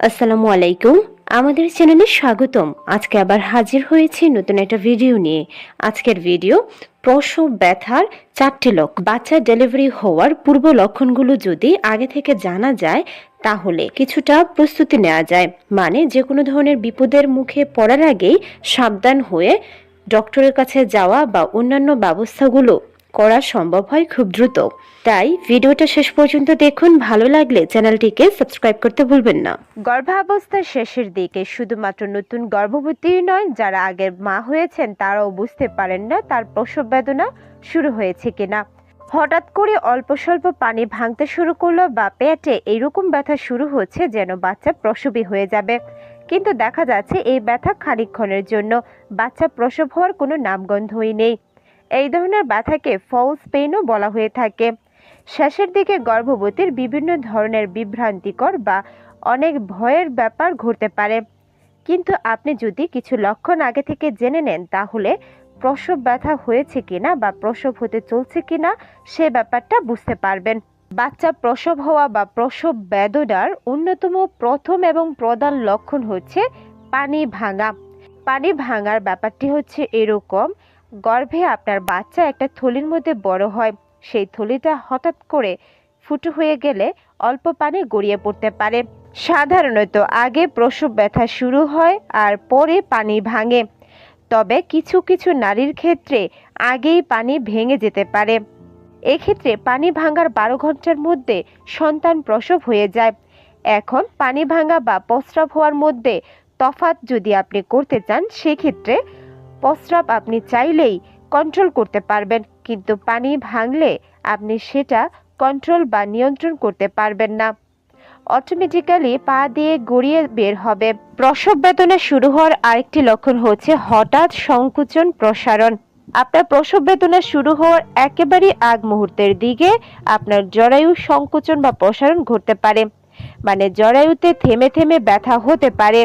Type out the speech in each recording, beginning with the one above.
আসসালামু আলাইকুম। আমাদের চ্যানেলে স্বাগতম। আজকে আবার হাজির হয়েছি নতুন একটা ভিডিও নিয়ে। আজকের ভিডিও প্রসব ব্যথার চারটি লক্ষ্য। বাচ্চা ডেলিভারি হওয়ার পূর্ব লক্ষণগুলো যদি আগে থেকে জানা যায়, তাহলে কিছুটা প্রস্তুতি নেওয়া যায়। মানে যে কোনো ধরনের বিপদের মুখে পড়ার আগেই সাবধান হয়ে ডক্টরের কাছে যাওয়া বা অন্যান্য ব্যবস্থাগুলো করা সম্ভব হয় খুব দ্রুত। তাই ভিডিওটা শেষ পর্যন্ত দেখুন, ভালো লাগলে চ্যানেলটিকে সাবস্ক্রাইব করতে ভুলবেন না। গর্ভাবস্থার শেষের দিকে শুধুমাত্র নতুন গর্ভবতী নয়, যারা আগের মা হয়েছেন তারাও বুঝতে পারেন না তার প্রসব বেদনা শুরু হয়েছে কিনা। হঠাৎ করে অল্প স্বল্প পানি ভাঙতে শুরু করল বা পেটে এইরকম ব্যথা শুরু হচ্ছে যেন বাচ্চা প্রসবী হয়ে যাবে। কিন্তু দেখা যাচ্ছে এই ব্যথা খানিকক্ষণের জন্য বাচ্চা প্রসব হওয়ার কোনো নামগন্ধই নেই। এই ধরনের ব্যথাকে ফলস পেইনও বলা হয়ে থাকে। শেষের দিকে গর্ভবতীর বিভিন্ন ধরনের বিভ্রান্তিকর বা অনেক ভয়ের ব্যাপার ঘটতে পারে। কিন্তু আপনি যদি কিছু লক্ষণ আগে থেকে জেনে নেন, তাহলে প্রসব ব্যথা হয়েছে কিনা বা প্রসব হতে চলছে কিনা সে ব্যাপারটা বুঝতে পারবেন। বাচ্চা প্রসব হওয়া বা প্রসব বেদনার অন্যতম প্রথম এবং প্রধান লক্ষণ হচ্ছে পানি ভাঙা। পানি ভাঙার ব্যাপারটি হচ্ছে এরকম গর্ভে আপনার বাচ্চা একটা থলির মধ্যে বড় হয়, সেই থলিটা হঠাৎ করে ফুটো হয়ে গেলে অল্প পানি গড়িয়ে পড়তে পারে। সাধারণত আগে প্রসব ব্যথা শুরু হয় আর পরে পানি ভাঙে। তবে কিছু কিছু নারীর ক্ষেত্রে আগেই পানি ভেঙে যেতে পারে। এক্ষেত্রে পানি ভাঙার বারো ঘণ্টার মধ্যে সন্তান প্রসব হয়ে যায়। এখন পানি ভাঙা বা প্রস্রাব হওয়ার মধ্যে তফাৎ যদি আপনি করতে চান, সেক্ষেত্রে প্রস্রাব আপনি চাইলেই কন্ট্রোল করতে পারবেন, কিন্তু পানি ভাঙলে আপনি সেটা কন্ট্রোল বা নিয়ন্ত্রণ করতে পারবেন না। অটোমেটিক্যালি পা দিয়ে গড়িয়ে বের হবে। প্রসব বেদনা শুরু হওয়ার আরেকটি লক্ষণ হচ্ছে হঠাৎ সংকুচন, প্রসারণ। আপনার প্রসব বেদনা শুরু হওয়ার একেবারে আগ মুহূর্তের দিকে আপনার জরায়ু সংকুচন বা প্রসারণ ঘটতে পারে মানে জরায়ুতে থেমে থেমে ব্যথা হতে পারে।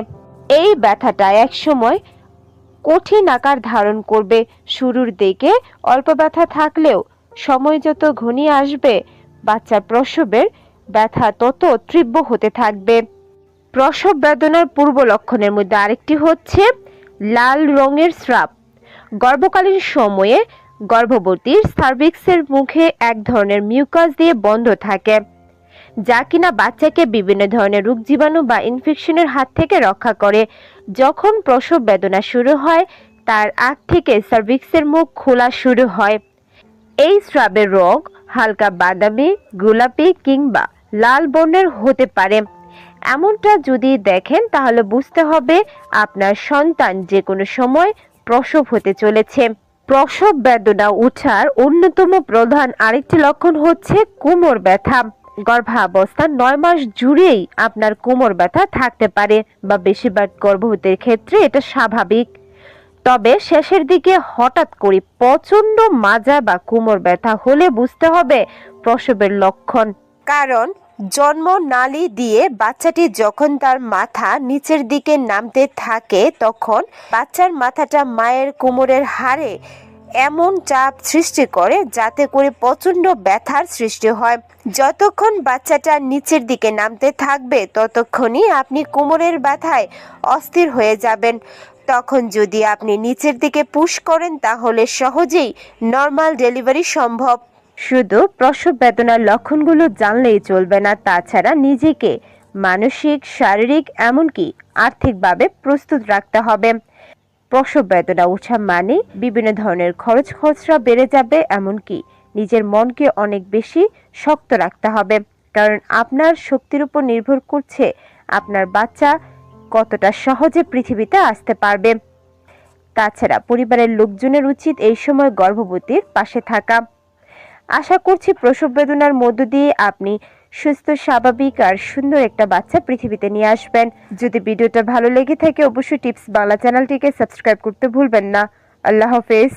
এই ব্যথাটা একসময় কঠিন আকার ধারণ করবে। শুরুর দিকে অল্প ব্যথা থাকলেও সময় যত ঘনিয়ে আসবে, বাচ্চার প্রসবের ব্যথা তত তীব্র হতে থাকবে। প্রসব বেদনার পূর্ব লক্ষণের মধ্যে আরেকটি হচ্ছে লাল রঙের স্রাব। গর্ভকালীন সময়ে গর্ভবতীর সার্ভিক্সের মুখে এক ধরনের মিউকাস দিয়ে বন্ধ থাকে। যা কিনা বাচ্চাকে বিভিন্ন ধরনের রোগ জীবাণু বা ইনফেকশনের হাত থেকে রক্ষা করে। যখন প্রসব বেদনা শুরু হয়, তার আগ থেকে সার্ভিক্সের মুখ খোলা শুরু হয়। এই স্রাবের রোগ হালকা বাদামি, গোলাপি কিংবা লাল বর্ণের হতে পারে। এমনটা যদি দেখেন, তাহলে বুঝতে হবে আপনার সন্তান যে কোনো সময় প্রসব হতে চলেছে। প্রসব বেদনা ওঠার অন্যতম প্রধান আরেকটি লক্ষণ হচ্ছে কোমর ব্যথা। গর্ভাবস্থার নয় মাস জুড়েই আপনার কোমর ব্যথা থাকতে পারে বা বেশিরভাগ গর্ভবতীর ক্ষেত্রে এটা স্বাভাবিক। তবে শেষের দিকে হঠাৎ করে প্রচণ্ড মাজা বা কোমর ব্যথা হলে বুঝতে হবে প্রসবের লক্ষণ। কারণ জন্ম নালী দিয়ে বাচ্চাটি যখন তার মাথা নিচের দিকে নামতে থাকে, তখন বাচ্চার মাথাটা মায়ের কোমরের হাড়ে এমন চাপ সৃষ্টি করে যাতে করে প্রচণ্ড ব্যথার সৃষ্টি হয়। যতক্ষণ বাচ্চাটা নিচের দিকে নামতে থাকবে, ততক্ষণই আপনি কোমরের ব্যথায় অস্থির হয়ে যাবেন। তখন যদি আপনি নিচের দিকে পুশ করেন, তাহলে সহজেই নর্মাল ডেলিভারি সম্ভব। শুধু প্রসব বেদনার লক্ষণগুলো জানলেই চলবে না, তাছাড়া নিজেকে মানসিক, শারীরিক, এমনকি আর্থিকভাবে প্রস্তুত রাখতে হবে। প্রসব বেদনা ওঠা মানে বিভিন্ন ধরনের খরচ খরচা বেড়ে যাবে, এমনকি নিজের মনকে অনেক বেশি শক্ত রাখতে হবে। কারণ আপনার শক্তির উপর নির্ভর করছে আপনার বাচ্চা কতটা সহজে পৃথিবীতে আসতে পারবে। তাছাড়া পরিবারের লোকজনের উচিত এই সময় গর্ভবতীর পাশে থাকা। আশা করছি প্রসব বেদনার মধ্য দিয়ে আপনি সুস্থ, স্বাভাবিক আর সুন্দর একটা বাচ্চা পৃথিবীতে নিয়ে আসবেন। যদি ভিডিওটা ভালো লেগে থাকে, অবশ্যই টিপস বাংলা চ্যানেলটিকে সাবস্ক্রাইব করতে ভুলবেন না। আল্লাহ হাফেজ।